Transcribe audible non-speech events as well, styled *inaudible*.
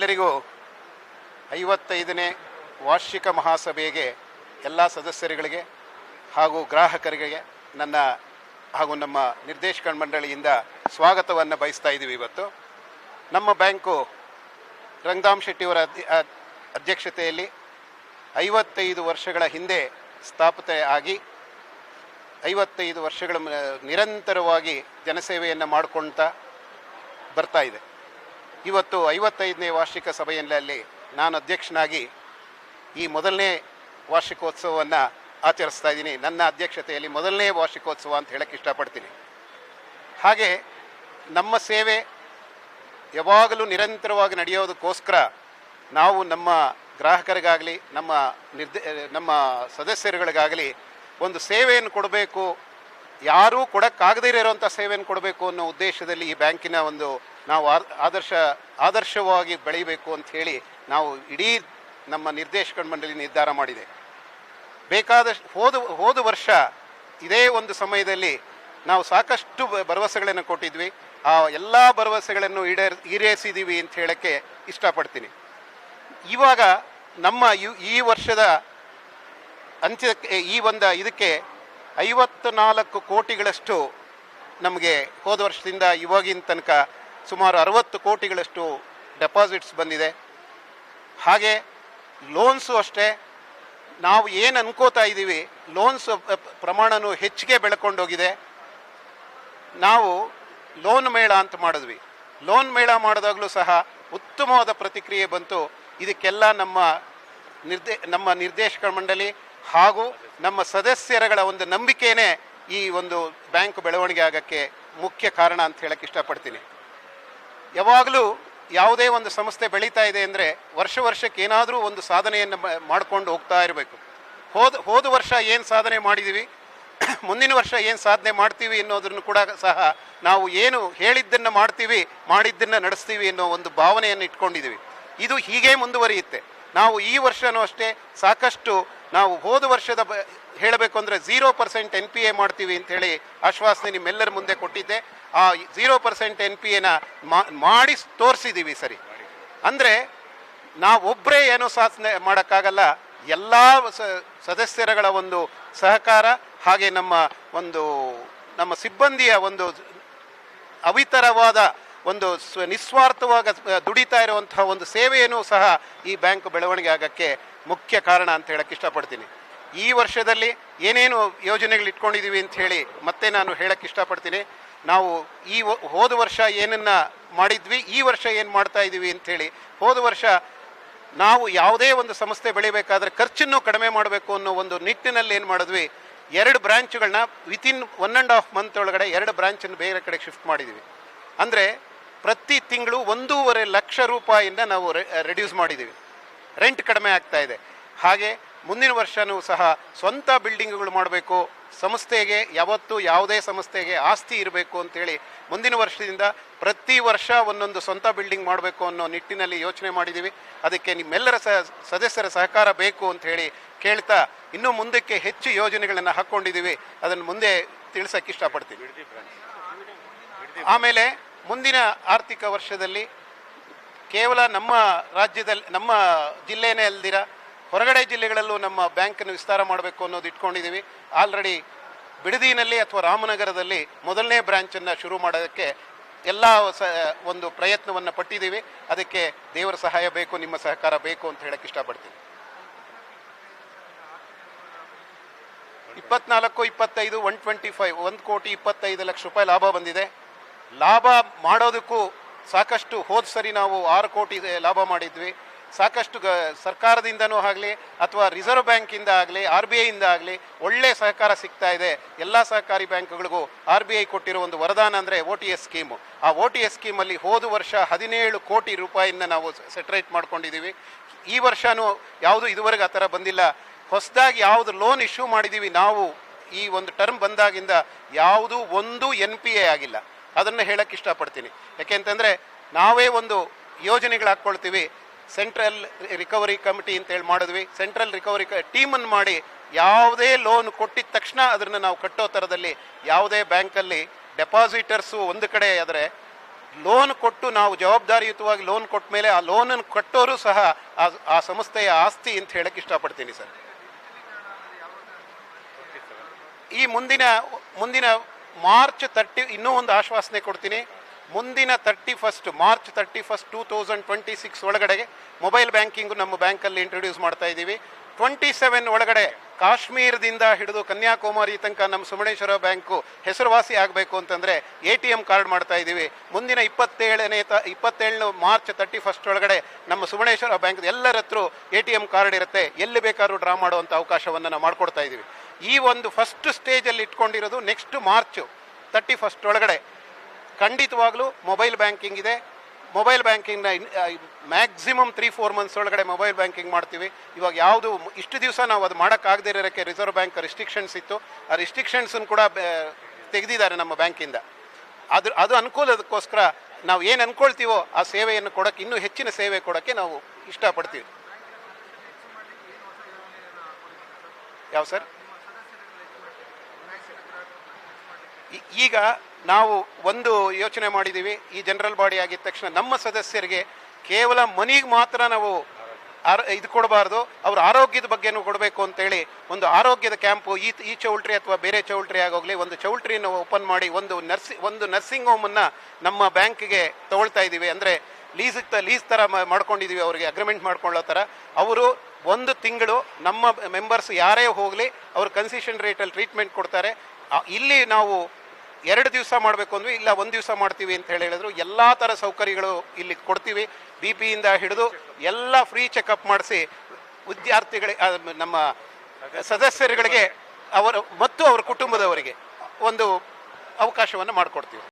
ಎಲ್ಲರಿಗೂ ಐವತ್ತೈದನೇ ವಾರ್ಷಿಕ ಮಹಾಸಭೆಗೆ ಎಲ್ಲ ಸದಸ್ಯರುಗಳಿಗೆ ಹಾಗೂ ಗ್ರಾಹಕರಿಗೆ ನನ್ನ ಹಾಗೂ ನಮ್ಮ ನಿರ್ದೇಶಕ ಮಂಡಳಿಯಿಂದ ಸ್ವಾಗತವನ್ನು ಬಯಸ್ತಾ ಇದ್ದೀವಿ ಇವತ್ತು. ನಮ್ಮ ಬ್ಯಾಂಕು ರಂಗಧಾಮ್ ಶೆಟ್ಟಿಯವರ ಅಧ್ಯ- ಅಧ್ಯಕ್ಷತೆಯಲ್ಲಿ ಐವತ್ತೈದು ವರ್ಷಗಳ ಹಿಂದೆ ಸ್ಥಾಪನೆ ಆಗಿ ಐವತ್ತೈದು ವರ್ಷಗಳ ನಿರಂತರವಾಗಿ ಜನಸೇವೆಯನ್ನು ಮಾಡಿಕೊಳ್ತಾ ಬರ್ತಾ ಇದೆ. ಇವತ್ತು ಐವತ್ತೈದನೇ ವಾರ್ಷಿಕ ಸಭೆಯಲ್ಲಿ ನಾನು ಅಧ್ಯಕ್ಷನಾಗಿ ಈ ಮೊದಲನೇ ವಾರ್ಷಿಕೋತ್ಸವವನ್ನು ಆಚರಿಸ್ತಾ ಇದ್ದೀನಿ. ನನ್ನ ಅಧ್ಯಕ್ಷತೆಯಲ್ಲಿ ಮೊದಲನೇ ವಾರ್ಷಿಕೋತ್ಸವ ಅಂತ ಹೇಳಕ್ಕೆ ಇಷ್ಟಪಡ್ತೀನಿ. ಹಾಗೆ ನಮ್ಮ ಸೇವೆ ಯಾವಾಗಲೂ ನಿರಂತರವಾಗಿ ನಡೆಯೋದಕ್ಕೋಸ್ಕರ ನಾವು ನಮ್ಮ ಗ್ರಾಹಕರಿಗಾಗಲಿ, ನಮ್ಮ ನಿರ್ದೇ, ನಮ್ಮ ಸದಸ್ಯರುಗಳಿಗಾಗಲಿ ಒಂದು ಸೇವೆಯನ್ನು ಕೊಡಬೇಕು. ಯಾರೂ ಕೊಡೋಕ್ಕಾಗದೇ ಇರೋಂಥ ಸೇವೆಯನ್ನು ಕೊಡಬೇಕು ಅನ್ನೋ ಉದ್ದೇಶದಲ್ಲಿ ಈ ಬ್ಯಾಂಕಿನ ಒಂದು ನಾವು ಆದರ್ಶ, ಆದರ್ಶವಾಗಿ ಬೆಳೀಬೇಕು ಅಂತ ಹೇಳಿ ನಾವು ಇಡೀ ನಮ್ಮ ನಿರ್ದೇಶಕ ಮಂಡಳಿ ನಿರ್ಧಾರ ಮಾಡಿದೆ. ಬೇಕಾದಷ್ಟು, ಹೋದ ಹೋದ ವರ್ಷ ಇದೇ ಒಂದು ಸಮಯದಲ್ಲಿ ನಾವು ಸಾಕಷ್ಟು ಭರವಸೆಗಳನ್ನು ಕೊಟ್ಟಿದ್ವಿ. ಆ ಎಲ್ಲ ಭರವಸೆಗಳನ್ನು ಈಡೇರ್ ಈಡೇರಿಸಿದ್ದೀವಿ ಅಂತ ಹೇಳೋಕ್ಕೆ ಇಷ್ಟಪಡ್ತೀನಿ. ಇವಾಗ ನಮ್ಮ ಈ ವರ್ಷದ ಅಂತ್ಯಕ್ಕೆ, ಈ ಒಂದು ಇದಕ್ಕೆ ಐವತ್ತು ನಾಲ್ಕು ಕೋಟಿಗಳಷ್ಟು ನಮಗೆ ಹೋದ ವರ್ಷದಿಂದ ಇವಾಗಿನ ತನಕ ಸುಮಾರು ಅರವತ್ತು ಕೋಟಿಗಳಷ್ಟು ಡೆಪಾಸಿಟ್ಸ್ ಬಂದಿದೆ. ಹಾಗೆ ಲೋನ್ಸು ಅಷ್ಟೇ, ನಾವು ಏನು ಅನ್ಕೋತಾ ಇದ್ದೀವಿ ಲೋನ್ಸ್ ಪ್ರಮಾಣನೂ ಹೆಚ್ಚಿಗೆ ಬೆಳ್ಕೊಂಡೋಗಿದೆ. ನಾವು ಲೋನ್ ಮೇಳ ಅಂತ ಮಾಡಿದ್ವಿ. ಲೋನ್ ಮೇಳ ಮಾಡಿದಾಗಲೂ ಸಹ ಉತ್ತಮವಾದ ಪ್ರತಿಕ್ರಿಯೆ ಬಂತು. ಇದಕ್ಕೆಲ್ಲ ನಮ್ಮ ನಿರ್ದೇ, ನಮ್ಮ ನಿರ್ದೇಶಕ ಮಂಡಳಿ ಹಾಗೂ ನಮ್ಮ ಸದಸ್ಯರಗಳ ಒಂದು ನಂಬಿಕೆನೇ ಈ ಒಂದು ಬ್ಯಾಂಕ್ ಬೆಳವಣಿಗೆ ಆಗೋಕ್ಕೆ ಮುಖ್ಯ ಕಾರಣ ಅಂತ ಹೇಳಕ್ಕೆ ಇಷ್ಟಪಡ್ತೀನಿ. ಯಾವಾಗಲೂ ಯಾವುದೇ ಒಂದು ಸಂಸ್ಥೆ ಬೆಳೀತಾ ಇದೆ ಅಂದರೆ ವರ್ಷ ವರ್ಷಕ್ಕೆ ಏನಾದರೂ ಒಂದು ಸಾಧನೆಯನ್ನು ಮಾಡ್ಕೊಂಡು ಹೋಗ್ತಾ ಇರಬೇಕು. ಹೋದ ಹೋದ ವರ್ಷ ಏನು ಸಾಧನೆ ಮಾಡಿದ್ದೀವಿ *clears throat* ಮುಂದಿನ ವರ್ಷ ಏನು ಸಾಧನೆ ಮಾಡ್ತೀವಿ ಅನ್ನೋದನ್ನು ಕೂಡ ಸಹ ನಾವು ಏನು ಹೇಳಿದ್ದನ್ನು ಮಾಡ್ತೀವಿ, ಮಾಡಿದ್ದನ್ನು ನಡೆಸ್ತೀವಿ ಅನ್ನೋ ಒಂದು ಭಾವನೆಯನ್ನು ಇಟ್ಕೊಂಡಿದ್ದೀವಿ ಇದು ಹೀಗೆ ಮುಂದುವರಿಯುತ್ತೆ. ನಾವು ಈ ವರ್ಷನೂ ಅಷ್ಟೇ ಸಾಕಷ್ಟು ನಾವು ಹೋದ ವರ್ಷದ ಹೇಳಬೇಕು ಅಂದರೆ zero percent N P A ಮಾಡ್ತೀವಿ ಅಂತ ಹೇಳಿ ಆಶ್ವಾಸನೆ ನಿಮ್ಮೆಲ್ಲರ ಮುಂದೆ ಕೊಟ್ಟಿದ್ದೆ. ಆ ಝೀರೋ ಪರ್ಸೆಂಟ್ ಎನ್ ಪಿ ಎನ ಮಾಡಿ ತೋರಿಸಿದ್ದೀವಿ ಸರಿ. ಅಂದರೆ ನಾವೊಬ್ಬರೇ ಏನೋ ಸಾಧನೆ ಮಾಡೋಕ್ಕಾಗಲ್ಲ. ಎಲ್ಲ ಸದಸ್ಯರಗಳ ಒಂದು ಸಹಕಾರ ಹಾಗೆ ನಮ್ಮ ಒಂದು, ನಮ್ಮ ಸಿಬ್ಬಂದಿಯ ಒಂದು ಅವಿತರವಾದ ಒಂದು ಸ್ವ ನಿಸ್ವಾರ್ಥವಾಗ ದುಡಿತಾ ಇರುವಂತಹ ಒಂದು ಸೇವೆಯನ್ನು ಸಹ ಈ ಬ್ಯಾಂಕ್ ಬೆಳವಣಿಗೆ ಆಗೋಕ್ಕೆ ಮುಖ್ಯ ಕಾರಣ ಅಂತ ಹೇಳಕ್ಕೆ ಇಷ್ಟಪಡ್ತೀನಿ. ಈ ವರ್ಷದಲ್ಲಿ ಏನೇನು ಯೋಜನೆಗಳು ಇಟ್ಕೊಂಡಿದ್ದೀವಿ ಅಂತ ಹೇಳಿ ಮತ್ತೆ ನಾನು ಹೇಳಕ್ಕೆ ಇಷ್ಟಪಡ್ತೀನಿ. ನಾವು ಈ ಹೋದ ವರ್ಷ ಏನನ್ನ ಮಾಡಿದ್ವಿ, ಈ ವರ್ಷ ಏನು ಮಾಡ್ತಾ ಇದ್ದೀವಿ ಅಂತ ಹೇಳಿ ಹೋದ ವರ್ಷ ನಾವು ಯಾವುದೇ ಒಂದು ಸಂಸ್ಥೆ ಬೆಳಿಬೇಕಾದ್ರೆ ಖರ್ಚನ್ನು ಕಡಿಮೆ ಮಾಡಬೇಕು ಅನ್ನೋ ಒಂದು ನಿಟ್ಟಿನಲ್ಲಿ ಏನು ಮಾಡಿದ್ವಿ, ಎರಡು ಬ್ರಾಂಚ್ಗಳನ್ನ within one and half month ಒಳಗಡೆ ಎರಡು ಬ್ರಾಂಚನ್ನು ಬೇರೆ ಕಡೆ ಶಿಫ್ಟ್ ಮಾಡಿದ್ದೀವಿ ಅಂದರೆ ಪ್ರತಿ ತಿಂಗಳು ಒಂದೂವರೆ ಲಕ್ಷ ರೂಪಾಯಿಂದ ನಾವು ರೆಡ್ಯೂಸ್ ಮಾಡಿದ್ದೀವಿ ರೆಂಟ್ ಕಡಿಮೆ ಆಗ್ತಾ ಇದೆ. ಹಾಗೆ ಮುಂದಿನ ವರ್ಷವೂ ಸಹ ಸ್ವಂತ ಬಿಲ್ಡಿಂಗ್ಗಳು ಮಾಡಬೇಕು. ಸಂಸ್ಥೆಗೆ ಯಾವತ್ತು ಯಾವುದೇ ಸಂಸ್ಥೆಗೆ ಆಸ್ತಿ ಇರಬೇಕು ಅಂತೇಳಿ ಮುಂದಿನ ವರ್ಷದಿಂದ ಪ್ರತಿ ವರ್ಷ ಒಂದೊಂದು ಸ್ವಂತ ಬಿಲ್ಡಿಂಗ್ ಮಾಡಬೇಕು ಅನ್ನೋ ನಿಟ್ಟಿನಲ್ಲಿ ಯೋಚನೆ ಮಾಡಿದ್ದೀವಿ. ಅದಕ್ಕೆ ನಿಮ್ಮೆಲ್ಲರ ಸದಸ್ಯರ ಸಹಕಾರ ಬೇಕು ಅಂತ ಹೇಳಿ ಕೇಳ್ತಾ ಇನ್ನೂ ಮುಂದಕ್ಕೆ ಹೆಚ್ಚು ಯೋಜನೆಗಳನ್ನು ಹಾಕ್ಕೊಂಡಿದ್ದೀವಿ. ಅದನ್ನು ಮುಂದೆ ತಿಳಿಸೋಕ್ಕೆ ಇಷ್ಟಪಡ್ತೀವಿ ಆಮೇಲೆ ಮುಂದಿನ ಆರ್ಥಿಕ ವರ್ಷದಲ್ಲಿ ಕೇವಲ ನಮ್ಮ ರಾಜ್ಯದಲ್ಲಿ, ನಮ್ಮ ಜಿಲ್ಲೆನೇ ಅಲ್ದಿರ? ಹೊರಗಡೆ ಜಿಲ್ಲೆಗಳಲ್ಲೂ ನಮ್ಮ ಬ್ಯಾಂಕನ್ನು ವಿಸ್ತಾರ ಮಾಡಬೇಕು ಅನ್ನೋದು ಇಟ್ಕೊಂಡಿದ್ದೀವಿ. ಆಲ್ರೆಡಿ ಬಿಡದಿನಲ್ಲಿ ಅಥವಾ ರಾಮನಗರದಲ್ಲಿ ಮೊದಲನೇ ಬ್ರಾಂಚನ್ನು ಶುರು ಮಾಡೋದಕ್ಕೆ ಎಲ್ಲ ಒಂದು ಪ್ರಯತ್ನವನ್ನು ಪಟ್ಟಿದ್ದೀವಿ. ಅದಕ್ಕೆ ದೇವರ ಸಹಾಯ ಬೇಕು, ನಿಮ್ಮ ಸಹಕಾರ ಬೇಕು ಅಂತ ಹೇಳಕ್ಕೆ ಇಷ್ಟಪಡ್ತೀನಿ. ಇಪ್ಪತ್ನಾಲ್ಕು, ಇಪ್ಪತ್ತೈದು, ಒನ್ ಟ್ವೆಂಟಿ ಫೈವ್, ಒಂದು ಕೋಟಿ ಇಪ್ಪತ್ತೈದು ಲಕ್ಷ ರೂಪಾಯಿ ಲಾಭ ಬಂದಿದೆ. ಲಾಭ ಮಾಡೋದಕ್ಕೂ ಸಾಕಷ್ಟು ಹೋದ ಸರಿ ನಾವು ಆರು ಕೋಟಿ ಲಾಭ ಮಾಡಿದ್ವಿ. ಸಾಕಷ್ಟು ಗ, ಸರ್ಕಾರದಿಂದನೂ ಆಗಲಿ ಅಥವಾ ರಿಸರ್ವ್ ಬ್ಯಾಂಕಿಂದ ಆಗಲಿ, ಆರ್ ಬಿ ಐಯಿಂದ ಆಗಲಿ ಒಳ್ಳೆ ಸಹಕಾರ ಸಿಗ್ತಾ ಇದೆ. ಎಲ್ಲ ಸಹಕಾರಿ ಬ್ಯಾಂಕ್ಗಳಿಗೂ ಆರ್ ಬಿ ಐ ಕೊಟ್ಟಿರೋ ಒಂದು ವರದಾನ ಅಂದರೆ ಓ ಟಿ ಎಸ್ ಸ್ಕೀಮು. ಆ ಓ ಟಿ ಎಸ್ ಸ್ಕೀಮಲ್ಲಿ ಹೋದ ವರ್ಷ ಹದಿನೇಳು ಕೋಟಿ ರೂಪಾಯಿನ ನಾವು ಸೆಟ್ರೇಟ್ ಮಾಡ್ಕೊಂಡಿದ್ದೀವಿ. ಈ ವರ್ಷವೂ ಯಾವುದು ಇದುವರೆಗೆ ಆ ಥರ ಬಂದಿಲ್ಲ. ಹೊಸದಾಗಿ ಯಾವುದು ಲೋನ್ ಇಶ್ಯೂ ಮಾಡಿದ್ದೀವಿ ನಾವು, ಈ ಒಂದು ಟರ್ಮ್ ಬಂದಾಗಿಂದ ಯಾವುದು ಒಂದು ಎನ್ ಪಿ ಎ ಆಗಿಲ್ಲ. ಅದನ್ನು ಹೇಳಕ್ಕೆ ಇಷ್ಟಪಡ್ತೀನಿ. ಯಾಕೆಂತಂದರೆ ನಾವೇ ಒಂದು ಯೋಜನೆಗಳು ಹಾಕ್ಕೊಳ್ತೀವಿ. ಸೆಂಟ್ರಲ್ ರಿಕವರಿ ಕಮಿಟಿ ಅಂತ ಹೇಳಿ ಮಾಡಿದ್ವಿ. ಸೆಂಟ್ರಲ್ ರಿಕವರಿ ಟೀಮನ್ನು ಮಾಡಿ ಯಾವುದೇ ಲೋನ್ ಕೊಟ್ಟಿದ ತಕ್ಷಣ ಅದನ್ನು ನಾವು ಕಟ್ಟೋ ಥರದಲ್ಲಿ ಯಾವುದೇ ಬ್ಯಾಂಕಲ್ಲಿ ಡೆಪಾಸಿಟರ್ಸು ಒಂದು ಕಡೆ ಆದರೆ ಲೋನ್ ಕೊಟ್ಟು ನಾವು ಜವಾಬ್ದಾರಿಯುತವಾಗಿ ಲೋನ್ ಕೊಟ್ಟ ಮೇಲೆ ಆ ಲೋನನ್ನು ಕಟ್ಟೋರು ಸಹ ಆ ಸಂಸ್ಥೆಯ ಆಸ್ತಿ ಅಂತ ಹೇಳಕ್ಕೆ ಇಷ್ಟಪಡ್ತೀನಿ ಸರ್. ಈ ಮುಂದಿನ ಮುಂದಿನ ಮಾರ್ಚ್ ತರ್ಟಿ, ಇನ್ನೂ ಒಂದು ಆಶ್ವಾಸನೆ ಕೊಡ್ತೀನಿ. ಮುಂದಿನ thirty first March thirty first two thousand twenty six ಒಳಗಡೆಗೆ ಮೊಬೈಲ್ ಬ್ಯಾಂಕಿಂಗು ನಮ್ಮ ಬ್ಯಾಂಕಲ್ಲಿ ಇಂಟ್ರೊಡ್ಯೂಸ್ ಮಾಡ್ತಾ ಇದ್ದೀವಿ. ಟ್ವೆಂಟಿ ಸೆವೆನ್ ಒಳಗಡೆ ಕಾಶ್ಮೀರದಿಂದ ಹಿಡಿದು ಕನ್ಯಾಕುಮಾರಿ ತನಕ ನಮ್ಮ ಸುಮಣೇಶ್ವರ ಬ್ಯಾಂಕು ಹೆಸರುವಾಸಿ ಆಗಬೇಕು ಅಂತಂದರೆ ಎ ಟಿ ಎಂ ಕಾರ್ಡ್ ಮಾಡ್ತಾ ಇದ್ದೀವಿ. ಮುಂದಿನ ಇಪ್ಪತ್ತೇಳನೇ ತ ಇಪ್ಪತ್ತೇಳು ಮಾರ್ಚ್ ತರ್ಟಿ ಫಸ್ಟ್ ಒಳಗಡೆ ನಮ್ಮ ಸುಮಣೇಶ್ವರ ಬ್ಯಾಂಕ್ ಎಲ್ಲರ ಹತ್ರ ಎ ಟಿ ಎಂ ಕಾರ್ಡ್ ಇರುತ್ತೆ. ಎಲ್ಲಿ ಬೇಕಾದ್ರೂ ಡ್ರಾ ಮಾಡುವಂಥ ಅವಕಾಶವನ್ನು ನಾವು ಮಾಡಿಕೊಡ್ತಾ ಇದ್ದೀವಿ. ಈ ಒಂದು ಫಸ್ಟ್ ಸ್ಟೇಜಲ್ಲಿ ಇಟ್ಕೊಂಡಿರೋದು ನೆಕ್ಸ್ಟ್ ಮಾರ್ಚು ತರ್ಟಿ ಫಸ್ಟ್ ಒಳಗಡೆ. ಖಂಡಿತವಾಗ್ಲೂ ಮೊಬೈಲ್ ಬ್ಯಾಂಕಿಂಗ್ ಇದೆ. ಮೊಬೈಲ್ ಬ್ಯಾಂಕಿಂಗ್ನ ಮ್ಯಾಕ್ಸಿಮಮ್ ತ್ರೀ ಫೋರ್ ಮಂತ್ಸ್ ಒಳಗಡೆ ಮೊಬೈಲ್ ಬ್ಯಾಂಕಿಂಗ್ ಮಾಡ್ತೀವಿ. ಇವಾಗ ಯಾವುದು, ಇಷ್ಟು ದಿವಸ ನಾವು ಅದು ಮಾಡೋಕ್ಕಾಗದೇ ಇರೋಕ್ಕೆ ರಿಸರ್ವ್ ಬ್ಯಾಂಕ್ ರಿಸ್ಟ್ರಿಕ್ಷನ್ಸ್ ಇತ್ತು. ಆ ರಿಸ್ಟ್ರಿಕ್ಷನ್ಸನ್ನು ಕೂಡ ತೆಗೆದಿದ್ದಾರೆ ನಮ್ಮ ಬ್ಯಾಂಕಿಂದ. ಅದು ಅದು ಅನುಕೂಲದಕ್ಕೋಸ್ಕರ ನಾವು ಏನು ಅಂದ್ಕೊಳ್ತೀವೋ ಆ ಸೇವೆಯನ್ನು ಕೊಡೋಕ್ಕೆ ಇನ್ನೂ ಹೆಚ್ಚಿನ ಸೇವೆ ಕೊಡೋಕ್ಕೆ ನಾವು ಇಷ್ಟಪಡ್ತೀವಿ. ಯಾವ ಸರ್? ಈಗ ನಾವು ಒಂದು ಯೋಚನೆ ಮಾಡಿದ್ದೀವಿ ಈ ಜನರಲ್ ಬಾಡಿ ಆಗಿದ ತಕ್ಷಣ ನಮ್ಮ ಸದಸ್ಯರಿಗೆ ಕೇವಲ ಮನಿಗೆ ಮಾತ್ರ ನಾವು ಆರ, ಇದು ಕೊಡಬಾರ್ದು, ಅವ್ರ ಆರೋಗ್ಯದ ಬಗ್ಗೆನೂ ಕೊಡಬೇಕು ಅಂತೇಳಿ ಒಂದು ಆರೋಗ್ಯದ ಕ್ಯಾಂಪು, ಈ ಈ ಚೌಲ್ಟ್ರಿ ಅಥವಾ ಬೇರೆ ಚೌಲ್ಟ್ರಿ ಆಗೋಗ್ಲಿ, ಒಂದು ಚೌಲ್ಟ್ರಿನ ಓಪನ್ ಮಾಡಿ ಒಂದು ನರ್ಸಿ, ಒಂದು ನರ್ಸಿಂಗ್ ಹೋಮನ್ನು ನಮ್ಮ ಬ್ಯಾಂಕಿಗೆ ತಗೊಳ್ತಾ ಇದ್ದೀವಿ. ಅಂದರೆ ಲೀಸ್ ಲೀಸ್ ಥರ ಮಾಡ್ಕೊಂಡಿದ್ದೀವಿ ಅವರಿಗೆ, ಅಗ್ರಿಮೆಂಟ್ ಮಾಡ್ಕೊಳ್ಳೋ ಥರ ಅವರು ಒಂದು ತಿಂಗಳು ನಮ್ಮ ಮೆಂಬರ್ಸ್ ಯಾರೇ ಹೋಗಲಿ, ಅವರು ಕನ್ಸಿಷನ್ ರೇಟಲ್ಲಿ ಟ್ರೀಟ್ಮೆಂಟ್ ಕೊಡ್ತಾರೆ. ಇಲ್ಲಿ ನಾವು ಎರಡು ದಿವಸ ಮಾಡಬೇಕು ಅಂದ್ವಿ, ಇಲ್ಲ ಒಂದು ದಿವಸ ಮಾಡ್ತೀವಿ ಅಂತ ಹೇಳಿ ಹೇಳಿದ್ರು. ಎಲ್ಲ ಥರ ಸೌಕರ್ಯಗಳು ಇಲ್ಲಿ ಕೊಡ್ತೀವಿ. ಬಿ ಪಿಯಿಂದ ಹಿಡಿದು ಎಲ್ಲ ಫ್ರೀ ಚೆಕಪ್ ಮಾಡಿಸಿ ವಿದ್ಯಾರ್ಥಿಗಳಿಗೆ ನಮ್ಮ ಸದಸ್ಯರುಗಳಿಗೆ ಅವರು ಮತ್ತು ಅವರ ಕುಟುಂಬದವರಿಗೆ ಒಂದು ಅವಕಾಶವನ್ನು ಮಾಡಿಕೊಡ್ತೀವಿ.